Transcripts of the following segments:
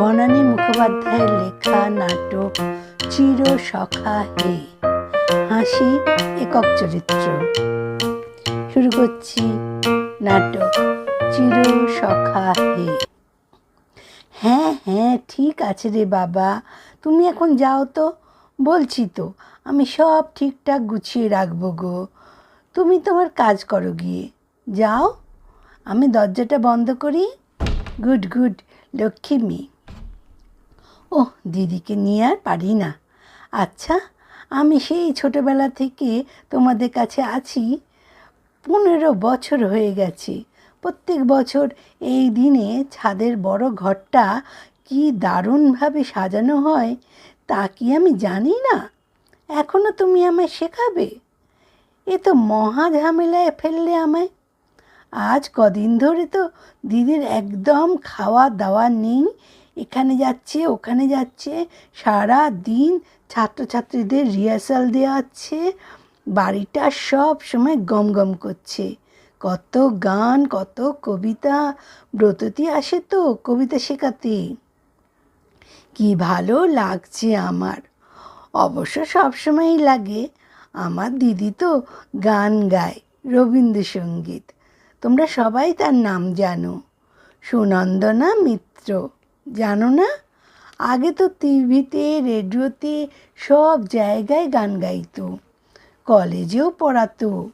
বনানী মুখোপাধ্যায়ের লেখা নাটক চির সখা হে হাসি একক চরিত্র। শুরু করছি নাটক চির সখা হে হ্যাঁ হ্যাঁ ঠিক আছে রে বাবা। তুমি এখন যাও তো। বলছি তো, আমি সব ঠিকঠাক গুছিয়ে রাখব গো। তুমি তোমার কাজ করো গিয়ে। যাও। আমি দরজাটা বন্ধ করি। গুড গুড, লক্ষ্মী মেয়ে ও দিদিকে নিয়ে আর পারি না। আচ্ছা আমি সেই ছোটোবেলা থেকে তোমাদের কাছে আছি। পনেরো বছর হয়ে গেছে। প্রত্যেক বছর এই দিনে ছাদের বড় ঘরটা কি দারুণভাবে সাজানো হয়, তা কি আমি জানি না। এখনও তুমি আমায় শেখাবে? এ তো মহা ঝামেলায় ফেললে আমায়। আজ কদিন ধরে তো দিদির একদম খাওয়া দাওয়া নেই এখানে যাচ্ছে, ওখানে যাচ্ছে। সারা দিন ছাত্রছাত্রীদের রিহার্সাল দেওয়াচ্ছে বাড়িটা সব সময় গম গম করছে। কত গান, কত কবিতা। ব্রততি আসে তো কবিতা শেখাতে। কি ভালো লাগছে আমার। অবশ্য সবসময়ই লাগে। আমার দিদি তো গান গায়, রবীন্দ্রসঙ্গীত। তোমরা সবাই তার নাম জানো। সুনন্দনা মিত্র। জানো না? আগে তো টিভিতে, রেডিওতে সব জায়গায় গান গাইতো। কলেজেও পড়াতো।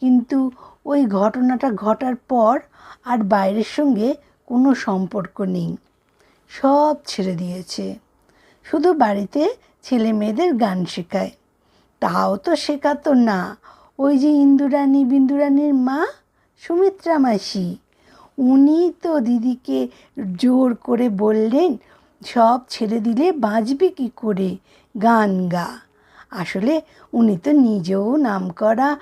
কিন্তু ওই ঘটনাটা ঘটার পর আর বাইরের সঙ্গে কোনো সম্পর্ক নেই। সব ছেড়ে দিয়েছে। শুধু বাড়িতে ছেলে মেয়েদের গান শেখায়। তাও তো শেখাতো না। ওই যে ইন্দুরানী বিন্দুরানীর মা, সুমিত্রা মাসি। উনি তো দিদিকে জোর করে বললেন, সব ছেড়ে দিলে বাঁচবে কী করে? গান গা। আসলে উনি তো নিজেও নাম করা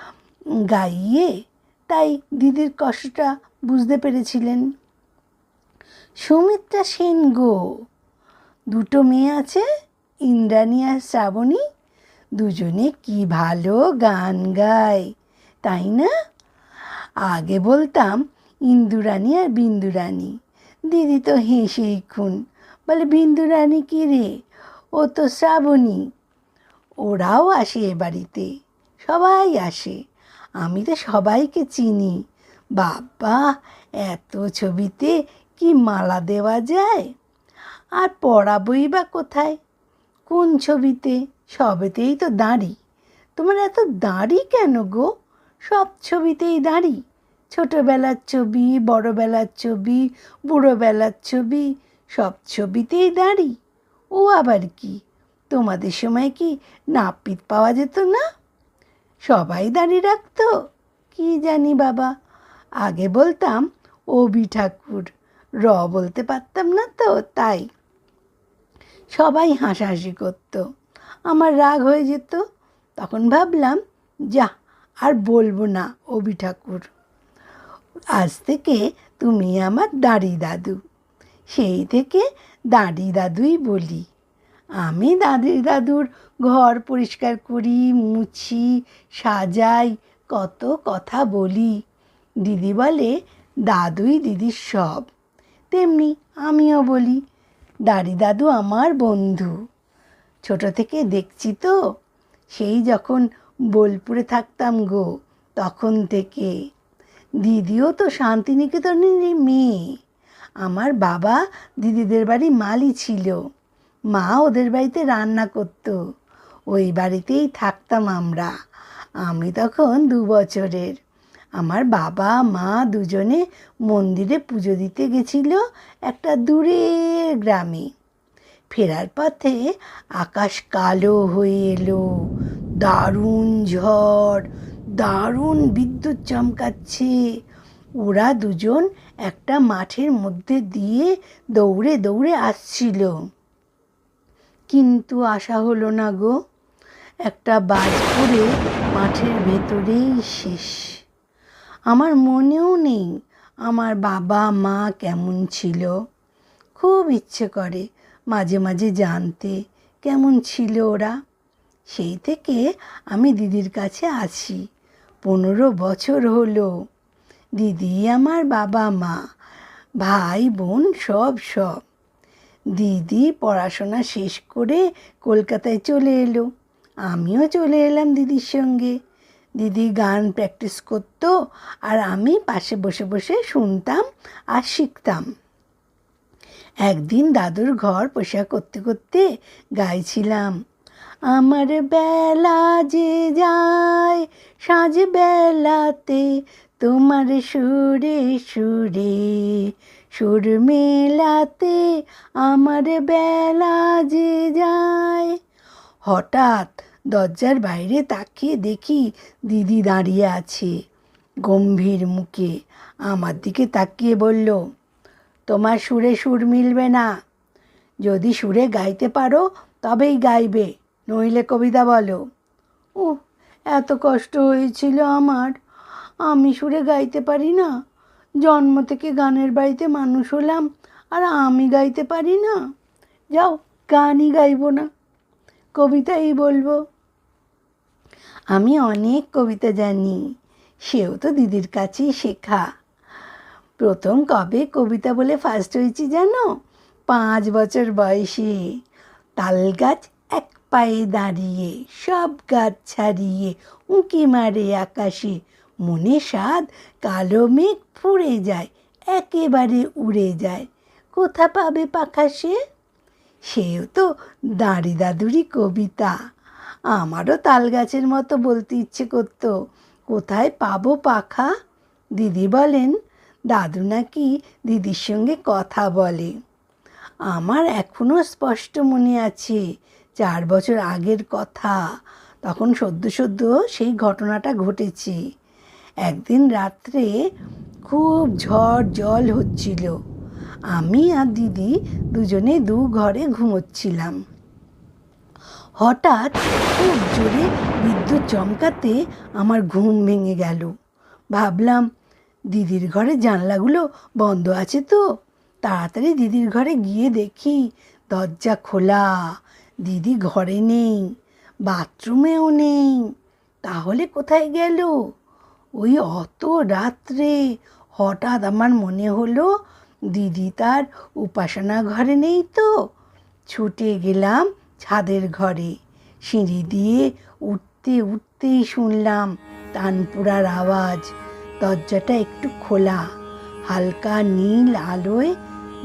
গাইয়ে, তাই দিদির কষ্টটা বুঝতে পেরেছিলেন। সুমিত্রা সেন গো, দুটো মেয়ে আছে, ইন্দ্রাণী আর শ্রাবণী, দুজনে কি ভালো গান গায়, তাই না? আগে বলতাম ইন্দুরানী আর বিন্দুরানী। দিদি তো হেসেই খুন। বলে, বিন্দুরানী কী রে? ও তো শ্রাবণী। ওরাও আসে এ বাড়িতে। সবাই আসে। আমি তো সবাইকে চিনি। বাবা, এত ছবিতে কি মালা দেওয়া যায়? আর পড়াবই বা কোথায়? কোন ছবিতে? সবেতেই তো দাঁড়ি। তোমার এত দাঁড়ি কেন গো? সব ছবিতেই দাঁড়ি। ছোটোবেলার ছবি, বড়োবেলার ছবি, বুড়োবেলার ছবি, সব ছবিতেই দাঁড়ি। ও আবার কি? তোমাদের সময় কি নাপিত পাওয়া যেত না? সবাই দাঁড়িয়ে রাখতো। কি জানি বাবা। আগে বলতাম অবি ঠাকুর। র বলতে পারতাম না তো, তাই। সবাই হাসাহাসি করতো। আমার রাগ হয়ে যেত। তখন ভাবলাম যা আর বলব না অবি ঠাকুর। আজ থেকে তুমি আমার দাড়ি দাদু। সেই থেকে দাড়ি দাদুই বলি। আমি দাদি দাদুর ঘর পরিষ্কার করি, মুছি, সাজাই, কত কথা বলি। দিদি বলে, দাদুই দিদির সব। তেমনি আমিও বলি, দাড়ি দাদু আমার বন্ধু। ছোট থেকে দেখছি তো, সেই যখন বোলপুরে থাকতাম গো, তখন থেকে। দিদিও তো শান্তিনিকেতনেরই মেয়ে। আমার বাবা দিদিদের বাড়ি মালি ছিল। মা ওদের বাড়িতে রান্না করতো। ওই বাড়িতেই থাকতাম আমরা। আমি তখন দু বছরের। আমার বাবা, মা দুজনে মন্দিরে পুজো দিতে গেছিল একটা দূরের গ্রামে। ফেরার পথে আকাশ কালো হয়ে এলো। দারুণ ঝড় দারুণ বিদ্যুৎ চমকাচ্ছে। ওরা দুজন একটা মাঠের মধ্যে দিয়ে দৌড়ে দৌড়ে আসছিল। কিন্তু আশা হলো না গো, একটা বাজ পড়ে মাঠের ভেতরেই শেষ। আমার মনেও নেই আমার বাবা, মা কেমন ছিল। খুব ইচ্ছে করে মাঝে মাঝে জানতে কেমন ছিল ওরা। সেই থেকে আমি দিদির কাছে আছি পনেরো বছর হলো। দিদি আমার বাবা মা, ভাই বোন সব সব। দিদি পড়াশোনা শেষ করে কলকাতায় চলে এলো। আমিও চলে এলাম দিদির সঙ্গে। দিদি গান প্র্যাকটিস করতো আর আমি পাশে বসে বসে শুনতাম আর শিখতাম। একদিন দাদুর ঘর পোষা করতে করতে গাইছিলাম। আমার বেলা যে যায় সাঁঝ বেলাতে তোমার সুরে সুরে। সুর মেলাতে আমার বেলা যে যায়। হঠাৎ দরজার বাইরে তাকিয়ে দেখি দিদি দাঁড়িয়ে আছে গম্ভীর মুখে। আমার দিকে তাকিয়ে বলল, তোমার সুরে সুর মিলবে না। যদি সুরে গাইতে পারো তবেই গাইবে। নইলে কবিতা বলো। ও এত কষ্ট হয়েছিল আমার। আমি সুরে গাইতে পারি না। জন্ম থেকে গানের বাড়িতে মানুষ হলাম, আর আমি গাইতে পারি না। যাও, গানই গাইবো না। কবিতাই বলব। আমি অনেক কবিতা জানি। সেও তো দিদির কাছেই শেখা। প্রথম কবে কবিতা বলে ফার্স্ট হয়েছি জানো? পাঁচ বছর বয়সে। তাল গাছ পায়ে দাঁড়িয়ে সব গাছ ছাড়িয়ে, উঁকি মারে আকাশে। মনে স্বাদ, কালো মেঘ ফুরে যায়, একেবারে উড়ে যায়। কোথা পাবে পাখা সে? সেও তো দাঁড়ি দাদুরি কবিতা। আমারও তাল গাছের মতো বলতে ইচ্ছে করতো, কোথায় পাবো পাখা? দিদি বলেন, দাদু নাকি দিদির সঙ্গে কথা বলে। আমার এখনও স্পষ্ট মনে আছে চার বছর আগের কথা। তখন সদ্য সদ্য সেই ঘটনাটা ঘটেছে। একদিন রাত্রে খুব ঝড় জল হচ্ছিল। আমি আর দিদি দুজনে দু ঘরে ঘুমোচ্ছিলাম। হঠাৎ খুব জোরে বিদ্যুৎ চমকাতে আমার ঘুম ভেঙে গেল। ভাবলাম, দিদির ঘরে জানলাগুলো বন্ধ আছে তো? তাড়াতাড়ি দিদির ঘরে গিয়ে দেখি, দরজা খোলা। দিদি ঘরে নেই, বাথরুমেও নেই, তাহলে কোথায় গেল? ওই অত রাত্রে হঠাৎ আমার মনে হলো দিদি তার উপাসনা ঘরে নেই তো। ছুটে গেলাম ছাদের ঘরে, সিঁড়ি দিয়ে উঠতে উঠতেই শুনলাম তানপুরার আওয়াজ, দরজাটা একটু খোলা, হালকা নীল আলোয়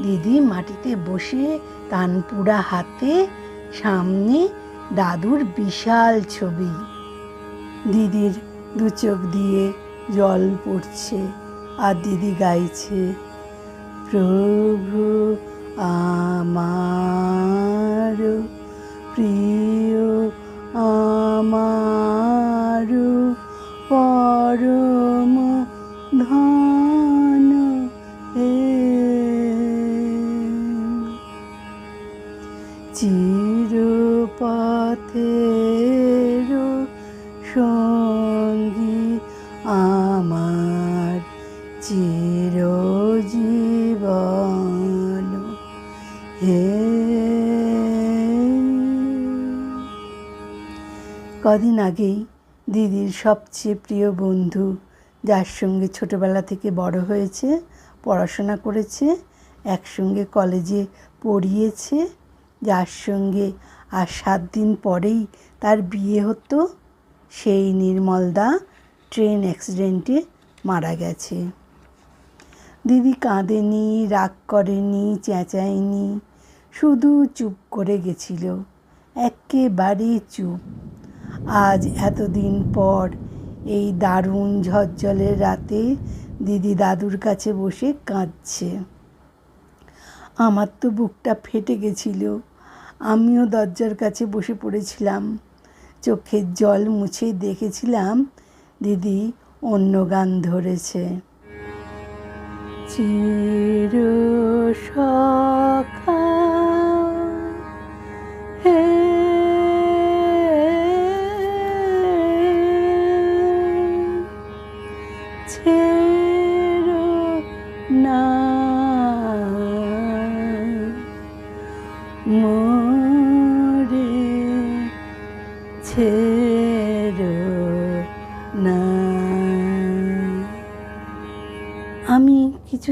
দিদি মাটিতে বসে তানপুরা হাতে সামনে দাদুর বিশাল ছবি। দিদির দু চোখ দিয়ে জল পড়ছে আর দিদি গাইছে, প্রভু আমার, প্রিয় আমার, পরম ধন সঙ্গী আমার চিরজীবন। হে কদিন আগেই দিদির সবচেয়ে প্রিয় বন্ধু, যার সঙ্গে ছোটবেলা থেকে বড় হয়েছে, পড়াশোনা করেছে, একসঙ্গে কলেজে পড়িয়েছে, যার সঙ্গে আর সাত দিন পরেই তার বিয়ে হতো। সেই নির্মলদা ট্রেন অ্যাক্সিডেন্টে মারা গেছে। দিদি কাঁদেনি, রাগ করেনি, চেঁচায়নি, শুধু চুপ করে গেছিল। একেবারে চুপ। আজ এতদিন পর এই দারুণ ঝলঝলের রাতে দিদি দাদুর কাছে বসে কাঁদছে। আমার তো বুকটা ফেটে গেছিল। আমিও দরজার কাছে বসে পড়েছিলাম। চোখের জল মুছে দেখেছিলাম দিদি অন্য গান ধরেছে। চির সখা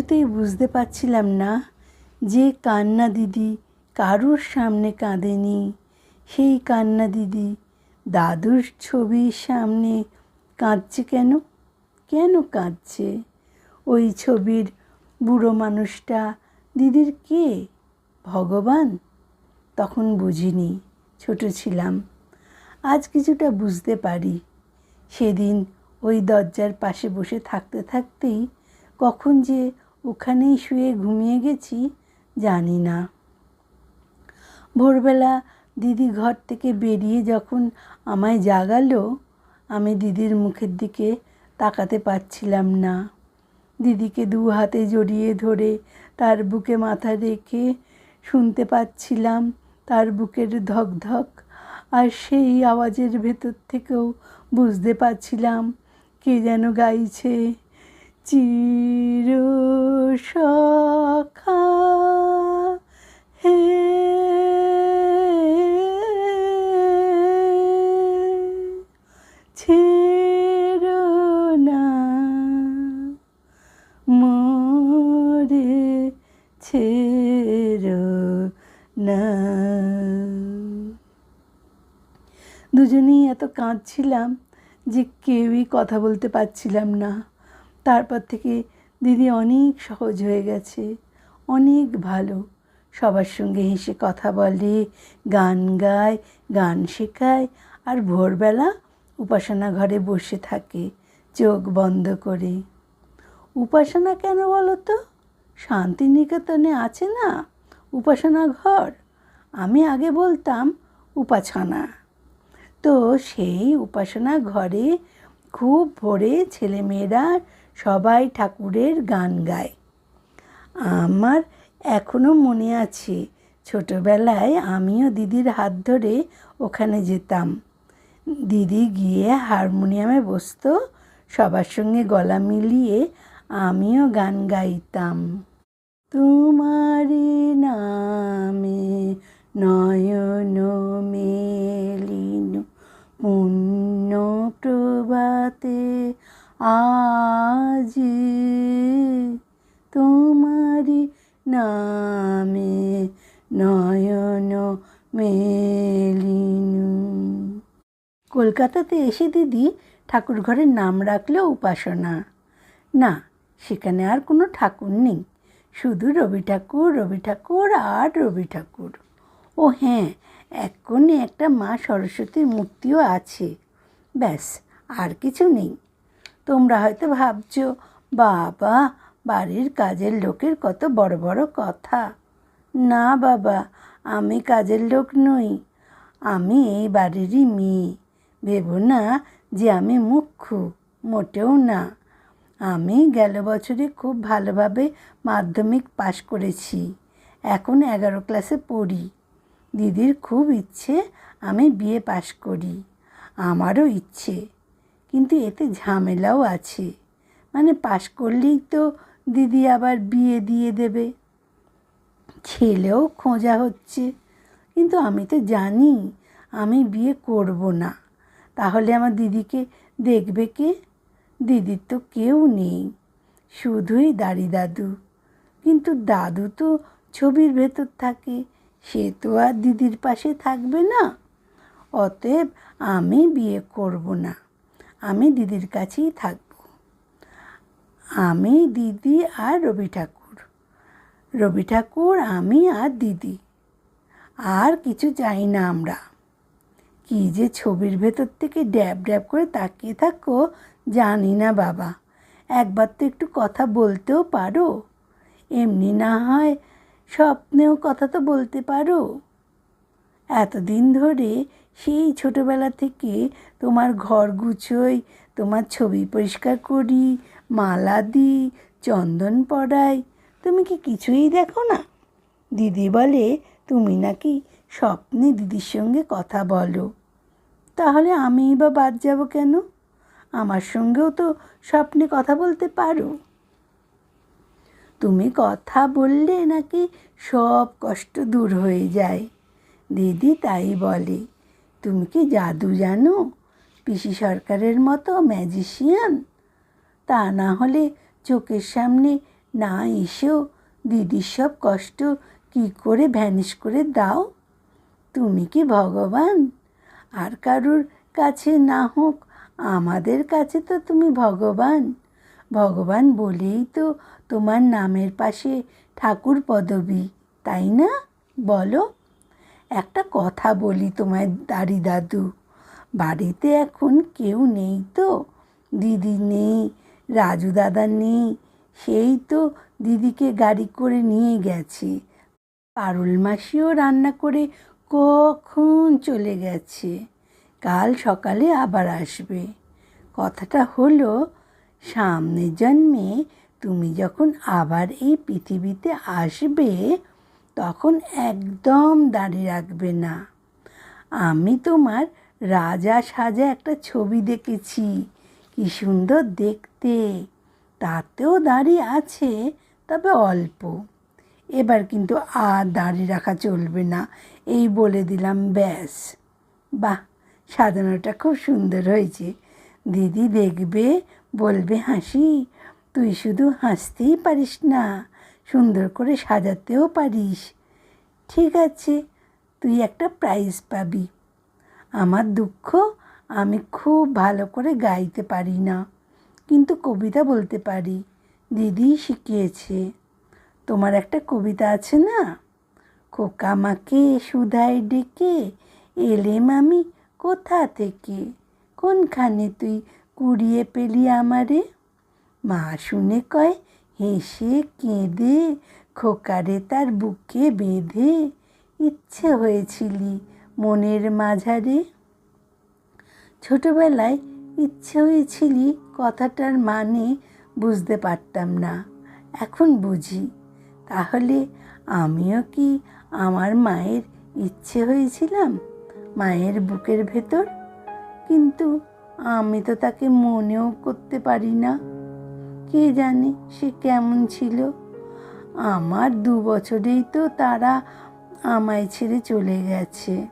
কিছুতেই বুঝতে পারছিলাম না যে কান্না দিদি কারুর সামনে কাঁদেনি। সেই কান্না দিদি দাদুর ছবির সামনে কাঁদছে কেন? কেন কাঁদছে? ওই ছবির বুড়ো মানুষটা দিদির কে? ভগবান? তখন বুঝিনি, ছোট ছিলাম। আজ কিছুটা বুঝতে পারি। সেদিন ওই দরজার পাশে বসে থাকতে থাকতেই কখন যে ওখানেই শুয়ে ঘুমিয়ে গেছি, জানি না। ভোরবেলা দিদি ঘর থেকে বেরিয়ে যখন আমায় জাগালো, আমি দিদির মুখের দিকে তাকাতে পারছিলাম না। দিদিকে দু হাতে জড়িয়ে ধরে তার বুকে মাথা রেখে শুনতে পাচ্ছিলাম, তার বুকের ধক ধক আর সেই আওয়াজের ভেতর থেকেও বুঝতে পারছিলাম কে যেন গাইছে। চির হে ছেড়ো না, মোরে না। দুজনেই এত কাঁদছিলাম যে কেউই কথা বলতে পারছিলাম না। তারপর থেকে দিদি অনেক সহজ হয়ে গেছে। অনেক ভালো। সবার সঙ্গে হেসে কথা বলে, গান গায়, গান শেখায় আর ভোরবেলা উপাসনা ঘরে বসে থাকে, চোখ বন্ধ করে। উপাসনা কেন বলো তো? শান্তিনিকেতনে আছে না উপাসনা ঘর? আমি আগে বলতাম উপাসনা। তো সেই উপাসনা ঘরে খুব ভোরে ছেলেমেয়েরা সবাই ঠাকুরের গান গায়। আমার এখনও মনে আছে, ছোটোবেলায় আমিও দিদির হাত ধরে ওখানে যেতাম। দিদি গিয়ে হারমোনিয়ামে বসতো, সবার সঙ্গে গলা মিলিয়ে আমিও গান গাইতাম। তোমারি নামে নয়ন মেলিন পুণ্য প্রভাতে আজি তোমারি নামে নয়ন মেলিনু। কলকাতাতে এসে দিদি ঠাকুর ঘরের নাম রাখল উপাসনা। না, সেখানে আর কোনো ঠাকুর নেই। শুধু রবি ঠাকুর রবি ঠাকুর আর রবি ঠাকুর। ও হ্যাঁ এক কোণে একটা মা সরস্বতীর মূর্তিও আছে। ব্যাস, আর কিছু নেই। তোমরা হয়তো ভাবছ, বাবা, বাড়ির কাজের লোকের কত বড় বড় কথা। না বাবা, আমি কাজের লোক নই, আমি এই বাড়িরই মেয়ে। ভেবো না যে আমি মুখ্য মোটেও না। আমি গেল বছরে খুব ভালোভাবে মাধ্যমিক পাশ করেছি, এখন এগারো ক্লাসে পড়ি। দিদির খুব ইচ্ছে আমি বিয়ে পাশ করি, আমারও ইচ্ছে। কিন্তু এতে ঝামেলাও আছে। মানে পাশ করলেই তো দিদি আবার বিয়ে দিয়ে দেবে। ছেলেও খোঁজা হচ্ছে। কিন্তু আমি তো জানি, আমি বিয়ে করব না। তাহলে আমার দিদিকে দেখবে কে? দিদির তো কেউ নেই। শুধুই দাড়ি দাদু। কিন্তু দাদু তো ছবির ভেতর থাকে। সে তো আর দিদির পাশে থাকবে না। অতএব আমি বিয়ে করব না। আমি দিদির কাছেই থাকব। আমি দিদি আর রবি ঠাকুর। রবি ঠাকুর, আমি আর দিদি। আর কিছু চাই না আমরা। কি যে ছবির ভেতর থেকে ড্যাব ড্যাব করে তাকিয়ে থাকো, জানি না বাবা। একবার তো একটু কথা বলতেও পারো। এমনি না হয় স্বপ্নেও কথা তো বলতে পারো। এতদিন ধরে সেই ছোটোবেলা থেকে তোমার ঘর গুছোই, তোমার ছবি পরিষ্কার করি, মালা দিই, চন্দন পড়াই। তুমি কি কিছুই দেখো না? দিদি বলে, তুমি নাকি স্বপ্নে দিদির সঙ্গে কথা বলো। তাহলে আমিই বা বাদ যাব কেন? আমার সঙ্গেও তো স্বপ্নে কথা বলতে পারো। তুমি কথা বললে নাকি সব কষ্ট দূর হয়ে যায়? দিদি তাই বলে। তুমি কি জাদু জানো? পিসি সরকারের মতো ম্যাজিশিয়ান তা না হলে চোখের সামনে না এসেও দিদির সব কষ্ট কি করে ভ্যানিশ করে দাও? তুমি কি ভগবান? আর কারুর কাছে না হোক, আমাদের কাছে তো তুমি ভগবান। ভগবান বলেই তো তোমার নামের পাশে ঠাকুর পদবী, তাই না? বলো। একটা কথা বলি তোমায়, দাড়ি দাদু। বাড়িতে এখন কেউ নেই তো? দিদি নেই, রাজু দাদা নেই, সেই তো দিদিকে গাড়ি করে নিয়ে গেছে। পারুল মাসিও রান্না করে কখন চলে গেছে? কাল সকালে আবার আসবে। কথাটা হলো, সামনের জন্মে তুমি যখন আবার এই পৃথিবীতে আসবে তখন একদম দাঁড়িয়ে রাখবে না। আমি তোমার রাজা সাজা একটা ছবি দেখেছি। কি সুন্দর দেখতে। তাতেও দাড়ি আছে, তবে অল্প। এবার কিন্তু আর দাড়ি রাখা চলবে না। এই বলে দিলাম, ব্যাস। বাহ, সাজানোটা খুব সুন্দর হয়েছে। দিদি দেখবে, বলবে, হাসি, তুই শুধু হাসতেই পারিস না। সুন্দর করে সাজাতেও পারিস। ঠিক আছে, তুই একটা প্রাইজ পাবি। আমার দুঃখ, আমি খুব ভালো করে গাইতে পারি না। কিন্তু কবিতা বলতে পারি, দিদি শিখিয়েছে। তোমার একটা কবিতা আছে না? খোকা মাকে সুধায় ডেকে এলেম আমি কোথা থেকে? কোনখানে তুই কুড়িয়ে পেলি আমারে? মা শুনে কয় হেসে কেঁদে খোকারে তার বুকে বেঁধে ইচ্ছে হয়েছিলি মনের মাঝারে। ছোটবেলায় ইচ্ছে হয়েছিলি কথাটার মানে বুঝতে পারতাম না, এখন বুঝি। তাহলে আমিও কি আমার মায়ের ইচ্ছে হয়েছিলাম মায়ের বুকের ভেতর? কিন্তু আমি তো তাকে মনেও করতে পারি না। কে জানে সে কেমন ছিল। আমার দু বছরেই তো তারা আমায় ছেড়ে চলে গেছে।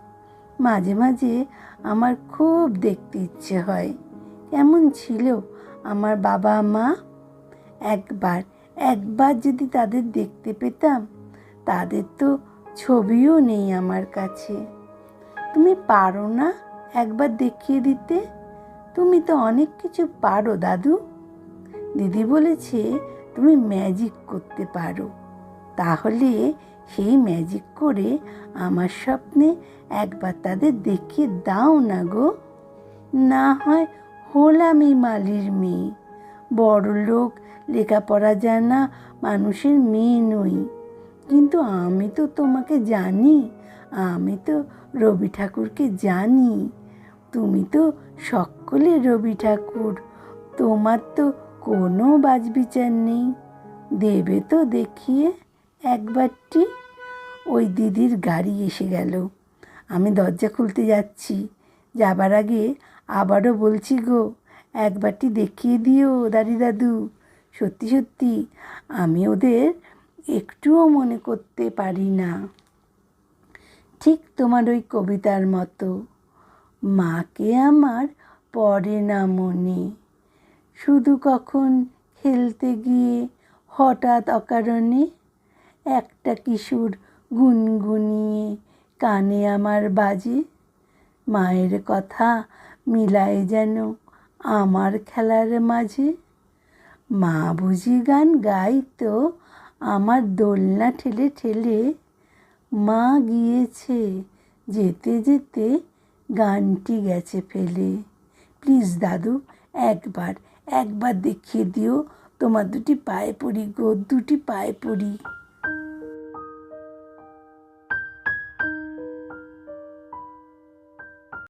মাঝে মাঝে আমার খুব দেখতে ইচ্ছে হয়। কেমন ছিল আমার বাবা মা? একবার একবার যদি তাদের দেখতে পেতাম, তাদের তো ছবিও নেই আমার কাছে। তুমি পারো না একবার দেখিয়ে দিতে? তুমি তো অনেক কিছু পারো, দাদু। দিদি বলেছে তুমি ম্যাজিক করতে পারো। তাহলে সেই ম্যাজিক করে আমার স্বপ্নে একবার তাদের দেখিয়ে দাও না গো। না হয় হলাম এই মালির মেয়ে। বড় লোক, লেখাপড়া জানা মানুষের মেয়ে নই। কিন্তু আমি তো তোমাকে জানি, আমি তো রবি ঠাকুরকে জানি। তুমি তো সকলে রবি ঠাকুর, তোমার তো কোনো বাজবিচার নেই। দেবে তো দেখিয়ে একবারটি। ওই দিদির গাড়ি এসে গেল। আমি দরজা খুলতে যাচ্ছি। যাবার আগে আবারও বলছি গো, একবারটি দেখিয়ে দিও দাদি দাদু। সত্যি সত্যি, আমি ওদের একটুও মনে করতে পারি না। ঠিক তোমার ওই কবিতার মতো। মাকে আমার পড়ে না মনে। শুধু কখন খেলতে গিয়ে হঠাৎ অকারণে একটা কিশোর গুনগুনিয়ে কানে আমার বাজে। মায়ের কথা মিলায় যেন আমার খেলার মাঝে। মা বুঝি গান গাইতো আমার দোলনা ঠেলে ঠেলে। মা গিয়েছে, যেতে যেতে গানটি গেছে ফেলে। প্লিজ দাদু, একবার একবার দেখিয়ে দিও। তোমার দুটি পায়ে পড়ি গো দুটি পায়ে পড়ি।